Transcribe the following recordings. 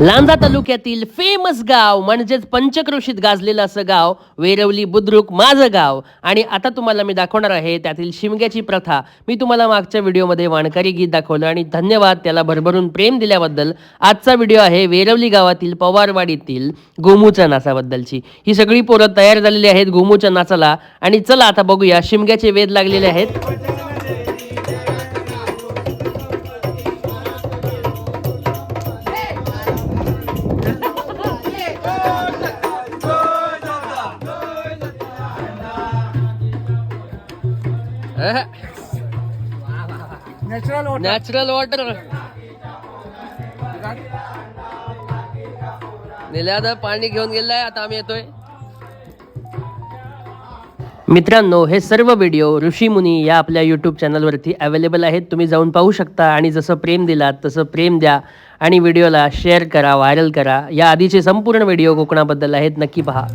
लांजा तालुक्यातील फेमस गाव म्हणजेच पंचक्रोशीत गाजलेलं असं गाव वेरवली बुद्रुक माझं गाव. आणि आता तुम्हाला मी दाखवणार आहे त्यातील शिमग्याची प्रथा. मी तुम्हाला मागच्या व्हिडिओमध्ये वाणकारी गीत दाखवलं आणि धन्यवाद त्याला भरभरून प्रेम दिल्याबद्दल. आजचा व्हिडिओ आहे वेरवली गावातील पवारवाडीतील गोमूच्या नाचाबद्दलची ही सगळी पोरं तयार झालेली आहेत गोमूच्या नाचाला आणि चला आता बघूया शिमग्याचे वेध लागलेले आहेत. नॅचरल वॉटर नॅचरल वॉटर नेल्यादा पाणी घेऊन गेलाय आता आम्ही येतोय. मित्रांनो हे सर्व व्हिडिओ ऋषीमुनी या आपल्या यूट्यूब चॅनलवरती अवेलेबल आहेत. तुम्ही जाऊन पाहू शकता आणि जसं प्रेम दिलात तसं प्रेम द्या आणि व्हिडिओला शेअर करा व्हायरल करा. या आधीचे संपूर्ण व्हिडिओ कोकणाबद्दल आहेत नक्की पहा.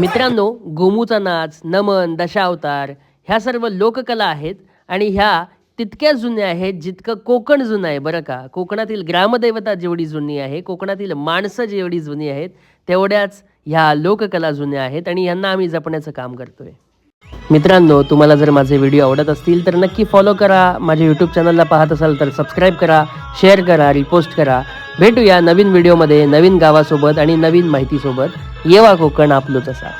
मित्रांनो गोमूचा नाच नमन दशावतार ह्या सर्व लोककला आहेत आणि ह्या तितक्या जुन्या आहेत जितकं कोकण जुनं आहे बरं का? कोकणातील ग्रामदैवता जेवढी जुनी आहे कोकणातील माणसं जेवढी जुनी आहेत तेवढ्याच ह्या लोककला जुन्या आहेत आणि यांना आम्ही जपण्याचं काम करतोय. मित्रांनो तुम्हाला जर माझे व्हिडिओ आवडत असतील तर नक्की फॉलो करा. माझ्या यूट्यूब चॅनलला पाहत असाल तर सबस्क्राईब करा शेअर करा रिपोस्ट करा. भेटूया नवीन व्हिडिओमध्ये नवीन गावासोबत आणि नवीन माहितीसोबत. येवा कोकण आपलोच असा.